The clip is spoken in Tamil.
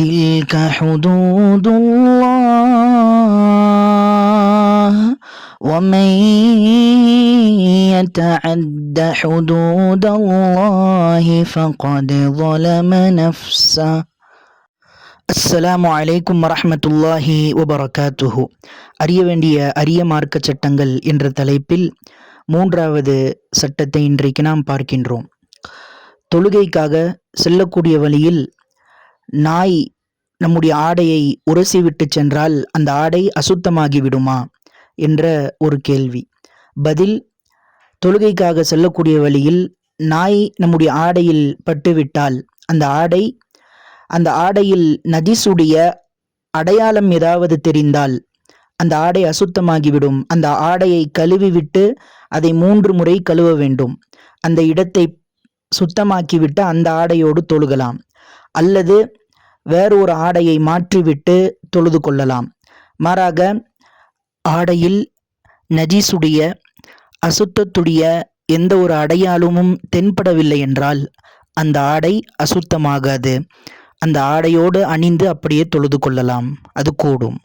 تلك حدود الله ومن يتعد حدود الله فقد ظلم نفسه அஸ்ஸலாமு அலைக்கும் வரஹ்மத்துல்லாஹி வபரகாத்துஹு அறிய வேண்டிய அரிய மார்க்க சட்டங்கள் என்ற தலைப்பில் மூன்றாவது சட்டத்தை இன்றைக்கு நாம் பார்க்கின்றோம் தொழுகைக்காக செல்லக்கூடிய வழியில் நாய் நம்முடைய ஆடையை உரசிவிட்டு சென்றால் அந்த ஆடை அசுத்தமாகி விடுமா என்ற ஒரு கேள்வி. பதில் தொழுகைக்காக செல்லக்கூடிய வழியில் நாய் நம்முடைய ஆடையில் பட்டுவிட்டால் அந்த ஆடை அந்த ஆடையில் நதிசுடைய அடையாளம் ஏதாவது தெரிந்தால் அந்த ஆடை அசுத்தமாகிவிடும். அந்த ஆடையை கழுவிவிட்டு அதை மூன்று முறை கழுவ வேண்டும். அந்த இடத்தை சுத்தமாக்கிவிட்டு அந்த ஆடையோடு தொழுகலாம். அல்லது வேறு ஒரு ஆடையை மாற்றிவிட்டு தொழுது கொள்ளலாம். மாறாக ஆடையில் நஜீசுடைய அசுத்தத்துடைய எந்த ஒரு அடையாளமும் தென்படவில்லை என்றால் அந்த ஆடை அசுத்தமாகாது. அந்த ஆடையோடு அணிந்து அப்படியே தொழுது கொள்ளலாம். அது கூடும்.